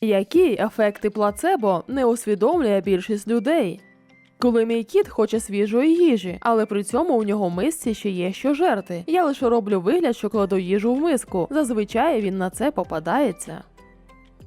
Які ефекти плацебо не усвідомлює більшість людей? Коли мій кіт хоче свіжої їжі, але при цьому у нього мисці ще є що жерти. Я лише роблю вигляд, що кладу їжу в миску. Зазвичай він на це попадається.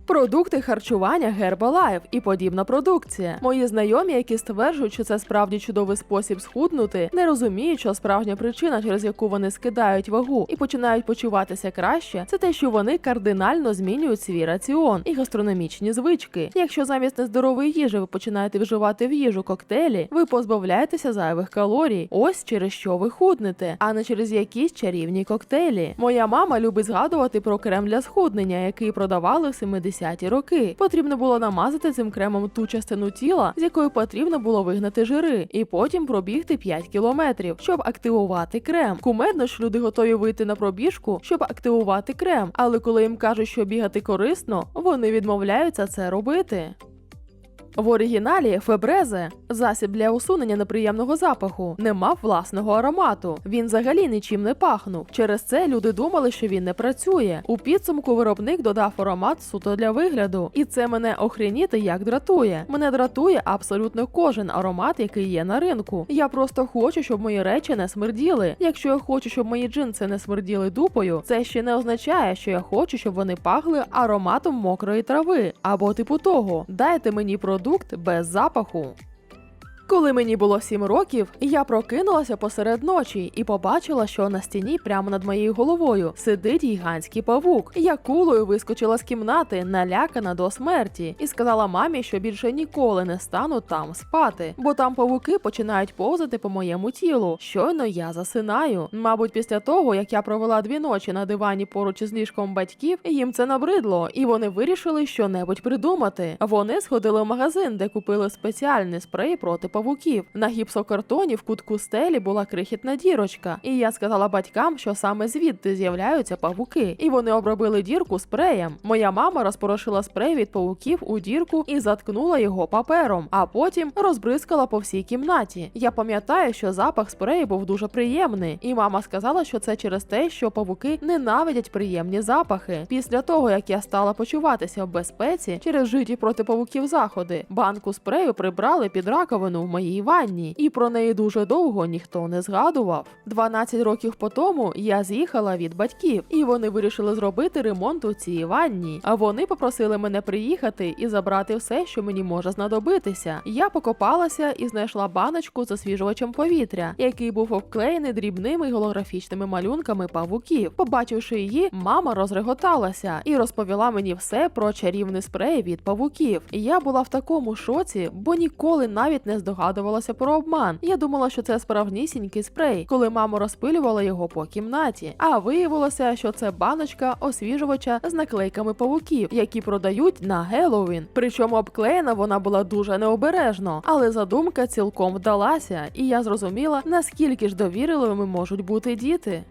Продукти харчування Herbalife і подібна продукція. Мої знайомі, які стверджують, що це справді чудовий спосіб схуднути, не розуміють, що справжня причина, через яку вони скидають вагу і починають почуватися краще, це те, що вони кардинально змінюють свій раціон і гастрономічні звички. Якщо замість нездорової їжі ви починаєте вживати в їжу коктейлі, ви позбавляєтеся зайвих калорій. Ось через що ви худнете, а не через якісь чарівні коктейлі. Моя мама любить згадувати про крем для схуднення, який продавали в 70-ті роки. Потрібно було намазати цим кремом ту частину тіла, з якої потрібно було вигнати жири, і потім пробігти 5 кілометрів, щоб активувати крем. Кумедно, ж люди готові вийти на пробіжку, щоб активувати крем. Але коли їм кажуть, що бігати корисно, вони відмовляються це робити. В оригіналі Фебрезе, засіб для усунення неприємного запаху, не мав власного аромату. Він взагалі нічим не пахнув. Через це люди думали, що він не працює. У підсумку виробник додав аромат суто для вигляду, і це мене охреніти як дратує. Мене дратує абсолютно кожен аромат, який є на ринку. Я просто хочу, щоб мої речі не смерділи. Якщо я хочу, щоб мої джинси не смерділи дупою, це ще не означає, що я хочу, щоб вони пахли ароматом мокрої трави або типу того. Дайте мені продукт без запаху. Коли мені було 7 років, я прокинулася посеред ночі і побачила, що на стіні прямо над моєю головою сидить гігантський павук. Я кулою вискочила з кімнати, налякана до смерті, і сказала мамі, що більше ніколи не стану там спати, бо там павуки починають повзати по моєму тілу. Щойно я засинаю. Мабуть, після того, як я провела дві ночі на дивані поруч із ліжком батьків, їм це набридло, і вони вирішили що-небудь придумати. Вони сходили в магазин, де купили спеціальний спрей проти павуків. На гіпсокартоні в кутку стелі була крихітна дірочка, і я сказала батькам, що саме звідти з'являються павуки, і вони обробили дірку спреєм. Моя мама розпорошила спрей від павуків у дірку і заткнула його папером, а потім розбризкала по всій кімнаті. Я пам'ятаю, що запах спрею був дуже приємний, і мама сказала, що це через те, що павуки ненавидять приємні запахи. Після того, як я стала почуватися в безпеці через житі проти павуків заходи, банку спрею прибрали під раковину моїй ванні, і про неї дуже довго ніхто не згадував. 12 років по тому я з'їхала від батьків, і вони вирішили зробити ремонт у цій ванні. А вони попросили мене приїхати і забрати все, що мені може знадобитися. Я покопалася і знайшла баночку з освіжувачем повітря, який був обклеєний дрібними голографічними малюнками павуків. Побачивши її, мама розреготалася і розповіла мені все про чарівний спрей від павуків. Я була в такому шоці, бо ніколи навіть не здогадувалася про обман. Я думала, що це справнісінький спрей, коли мама розпилювала його по кімнаті. А виявилося, що це баночка освіжувача з наклейками павуків, які продають на Геловін. Причому обклеєна вона була дуже необережно, але задумка цілком вдалася, і я зрозуміла, наскільки ж довірливими можуть бути діти.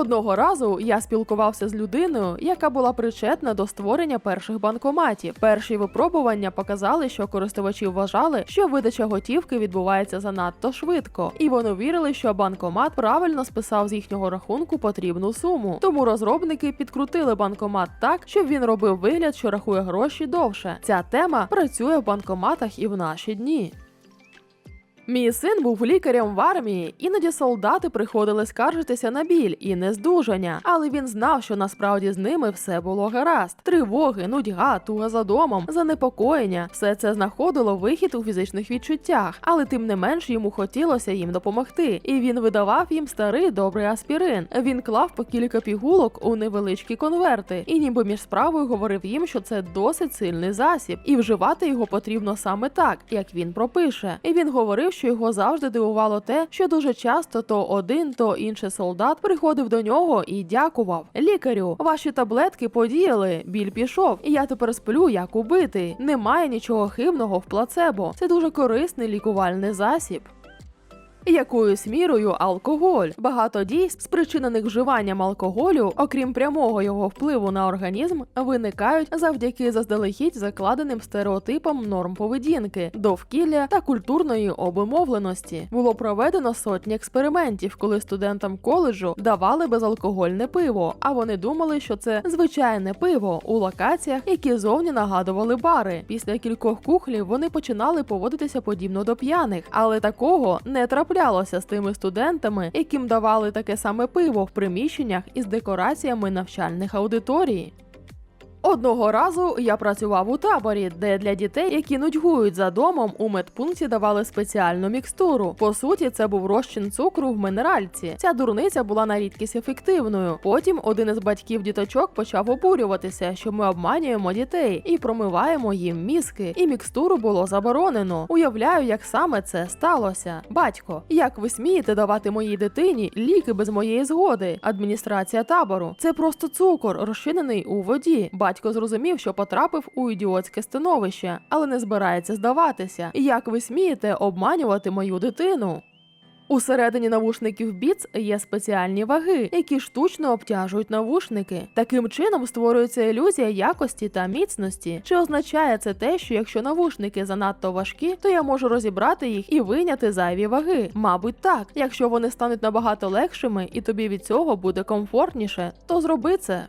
Одного разу я спілкувався з людиною, яка була причетна до створення перших банкоматів. Перші випробування показали, що користувачі вважали, що видача готівки відбувається занадто швидко, і вони вірили, що банкомат правильно списав з їхнього рахунку потрібну суму. Тому розробники підкрутили банкомат так, щоб він робив вигляд, що рахує гроші довше. Ця тема працює в банкоматах і в наші дні. Мій син був лікарем в армії, іноді солдати приходили скаржитися на біль і нездужання, але він знав, що насправді з ними все було гаразд. Тривоги, нудьга, туга за домом, занепокоєння все це знаходило вихід у фізичних відчуттях, але тим не менш йому хотілося їм допомогти, і він видавав їм старий добрий аспірин. Він клав по кілька пігулок у невеличкі конверти, і ніби між справою говорив їм, що це досить сильний засіб, і вживати його потрібно саме так, як він пропише. І він говорив, що його завжди дивувало те, що дуже часто то один, то інший солдат приходив до нього і дякував. Лікарю, ваші таблетки подіяли, біль пішов, і я тепер сплю як убитий. Немає нічого хибного в плацебо. Це дуже корисний лікувальний засіб. Якоюсь мірою алкоголь. Багато дійств, спричинених вживанням алкоголю, окрім прямого його впливу на організм, виникають завдяки заздалегідь закладеним стереотипам норм поведінки, довкілля та культурної обумовленості. Було проведено сотні експериментів, коли студентам коледжу давали безалкогольне пиво, а вони думали, що це звичайне пиво у локаціях, які зовні нагадували бари. Після кількох кухлів вони починали поводитися подібно до п'яних, але такого не траплялося з тими студентами, яким давали таке саме пиво в приміщеннях із декораціями навчальних аудиторій. Одного разу я працював у таборі, де для дітей, які нудьгують за домом, у медпункті давали спеціальну мікстуру. По суті, це був розчин цукру в минеральці. Ця дурниця була на рідкість ефективною. Потім один із батьків діточок почав обурюватися, що ми обманюємо дітей і промиваємо їм мізки. І мікстуру було заборонено. Уявляю, як саме це сталося. Батько, як ви смієте давати моїй дитині ліки без моєї згоди? Адміністрація табору. Це просто цукор, розчинений у воді. Батько зрозумів, що потрапив у ідіотське становище, але не збирається здаватися. Як ви смієте обманювати мою дитину? Усередині навушників Beats є спеціальні ваги, які штучно обтяжують навушники. Таким чином створюється ілюзія якості та міцності. Чи означає це те, що якщо навушники занадто важкі, то я можу розібрати їх і вийняти зайві ваги? Мабуть, так. Якщо вони стануть набагато легшими і тобі від цього буде комфортніше, то зроби це.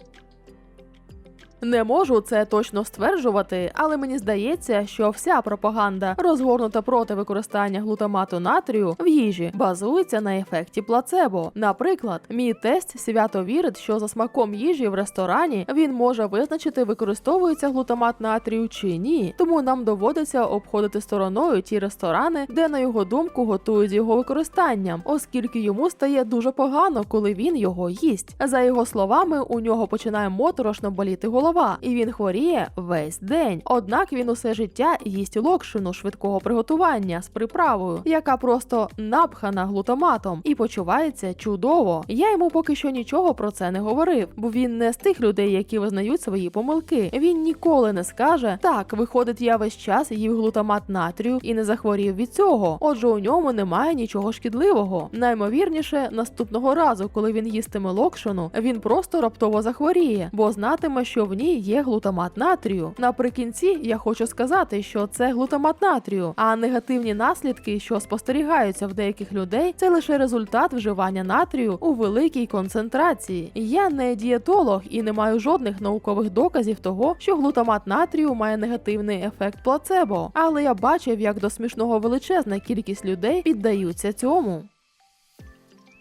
Не можу це точно стверджувати, але мені здається, що вся пропаганда, розгорнута проти використання глутамату натрію в їжі, базується на ефекті плацебо. Наприклад, мій тест свято вірить, що за смаком їжі в ресторані він може визначити, використовується глутамат натрію чи ні. Тому нам доводиться обходити стороною ті ресторани, де на його думку готують його використанням, оскільки йому стає дуже погано, коли він його їсть. За його словами, у нього починає моторошно боліти голова голова, і він хворіє весь день. Однак він усе життя їсть локшину швидкого приготування з приправою, яка просто напхана глутаматом і почувається чудово. Я йому поки що нічого про це не говорив, бо він не з тих людей, які визнають свої помилки. Він ніколи не скаже: так, виходить, я весь час їв глутамат натрію і не захворів від цього. Отже, у ньому немає нічого шкідливого. Наймовірніше, наступного разу, коли він їстиме локшину, він просто раптово захворіє, бо знатиме, що в ній є глутамат натрію. Наприкінці я хочу сказати, що це глутамат натрію, а негативні наслідки, що спостерігаються в деяких людей, це лише результат вживання натрію у великій концентрації. Я не дієтолог і не маю жодних наукових доказів того, що глутамат натрію має негативний ефект плацебо, але я бачив, як до смішного величезна кількість людей піддаються цьому.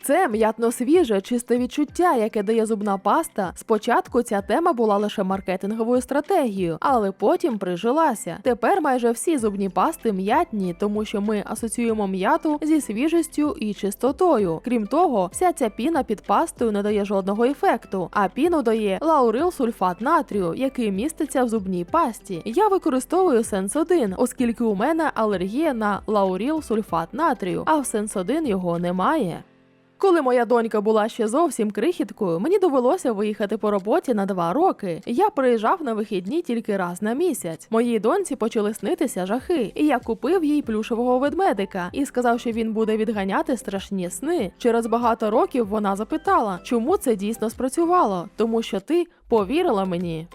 Це м'ятно свіже, чисте відчуття, яке дає зубна паста. Спочатку ця тема була лише маркетинговою стратегією, але потім прижилася. Тепер майже всі зубні пасти м'ятні, тому що ми асоціюємо м'яту зі свіжістю і чистотою. Крім того, вся ця піна під пастою не дає жодного ефекту, а піну дає лаурил сульфат натрію, який міститься в зубній пасті. Я використовую сенсодин, оскільки у мене алергія на лаурил сульфат натрію, а в сенсодин його немає. Коли моя донька була ще зовсім крихіткою, мені довелося виїхати по роботі на два роки. Я приїжджав на вихідні тільки раз на місяць. Моїй доньці почали снитися жахи, і я купив їй плюшевого ведмедика і сказав, що він буде відганяти страшні сни. Через багато років вона запитала, чому це дійсно спрацювало, тому що ти повірила мені.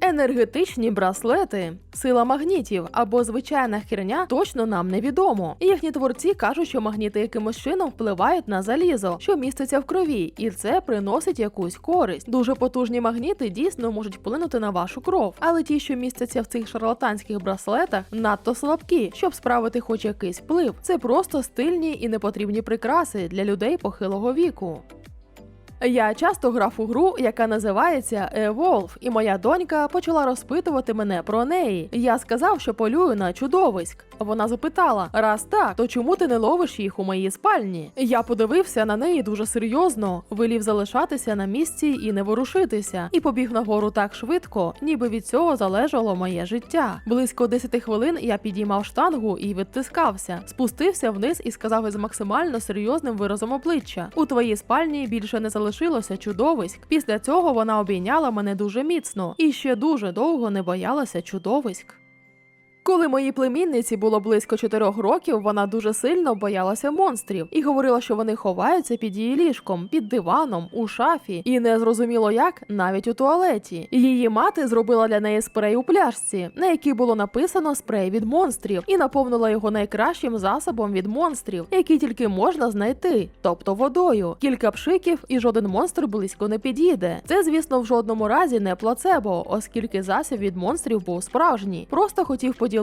Енергетичні браслети, сила магнітів або звичайна херня точно нам невідомо. Їхні творці кажуть, що магніти якимось чином впливають на залізо, що міститься в крові, і це приносить якусь користь. Дуже потужні магніти дійсно можуть вплинути на вашу кров, але ті, що містяться в цих шарлатанських браслетах, надто слабкі, щоб справити хоч якийсь вплив. Це просто стильні і непотрібні прикраси для людей похилого віку. Я часто грав у гру, яка називається Evolve, і моя донька почала розпитувати мене про неї. Я сказав, що полюю на чудовиськ. Вона запитала: раз так, то чому ти не ловиш їх у моїй спальні? Я подивився на неї дуже серйозно, вилів залишатися на місці і не ворушитися, і побіг нагору так швидко, ніби від цього залежало моє життя. Близько 10 хвилин я підіймав штангу і відтискався, спустився вниз і сказав із максимально серйозним виразом обличчя: у твоїй спальні більше не залишилося чудовиськ. Після цього вона обійняла мене дуже міцно і ще дуже довго не боялася чудовиськ. Коли моїй племінниці було близько 4 років, вона дуже сильно боялася монстрів і говорила, що вони ховаються під її ліжком, під диваном, у шафі, і не зрозуміло як навіть у туалеті. Її мати зробила для неї спрей у пляшці, на якій було написано спрей від монстрів, і наповнила його найкращим засобом від монстрів, який тільки можна знайти, тобто водою. Кілька пшиків, і жоден монстр близько не підійде. Це, звісно, в жодному разі не плацебо, оскільки засіб від монстрів був справжній. Просто хотів поділитися.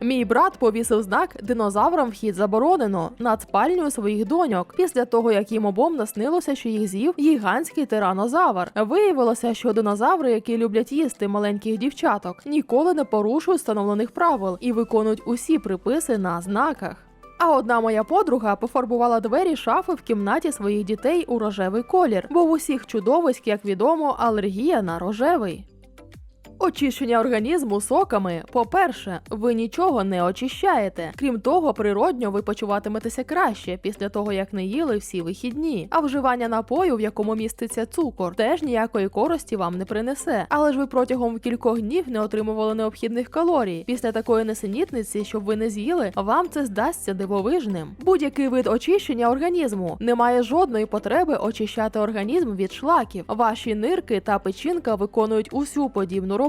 Мій брат повісив знак динозаврам вхід заборонено над спальнею своїх доньок після того, як їм обом наснилося, що їх з'їв гігантський тиранозавр. Виявилося, що динозаври, які люблять їсти маленьких дівчаток, ніколи не порушують встановлених правил і виконують усі приписи на знаках. А одна моя подруга пофарбувала двері шафи в кімнаті своїх дітей у рожевий колір, бо в усіх чудовиськ, як відомо, алергія на рожевий. Очищення організму соками. По-перше, ви нічого не очищаєте. Крім того, природньо ви почуватиметеся краще після того, як не їли всі вихідні. А вживання напою, в якому міститься цукор, теж ніякої користі вам не принесе. Але ж ви протягом кількох днів не отримували необхідних калорій. Після такої несенітниці, щоб ви не з'їли, вам це здасться дивовижним. Будь-який вид очищення організму немає жодної потреби очищати організм від шлаків. Ваші нирки та печінка виконують усю подібну роботу.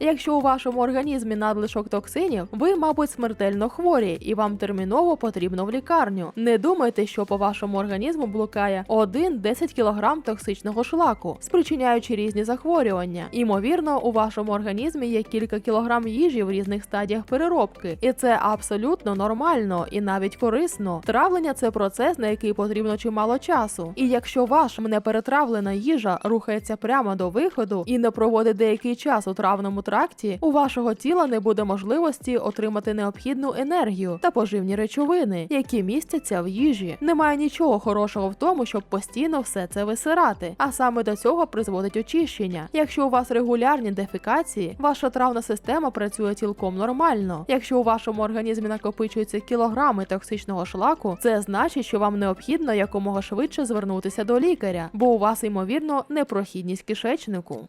Якщо у вашому організмі надлишок токсинів, ви, мабуть, смертельно хворі, і вам терміново потрібно в лікарню. Не думайте, що по вашому організму блукає 1-10 кг токсичного шлаку, спричиняючи різні захворювання. Імовірно, у вашому організмі є кілька кілограм їжі в різних стадіях переробки, і це абсолютно нормально і навіть корисно. Травлення це процес, на який потрібно чимало часу. І якщо ваша неперетравлена їжа рухається прямо до виходу і не проводить деякий час у травному тракті, у вашого тіла не буде можливості отримати необхідну енергію та поживні речовини, які містяться в їжі. Немає нічого хорошого в тому, щоб постійно все це висирати, а саме до цього призводить очищення. Якщо у вас регулярні дефікації, ваша травна система працює цілком нормально. Якщо у вашому організмі накопичуються кілограми токсичного шлаку, це значить, що вам необхідно якомога швидше звернутися до лікаря, бо у вас ймовірно непрохідність кишечнику.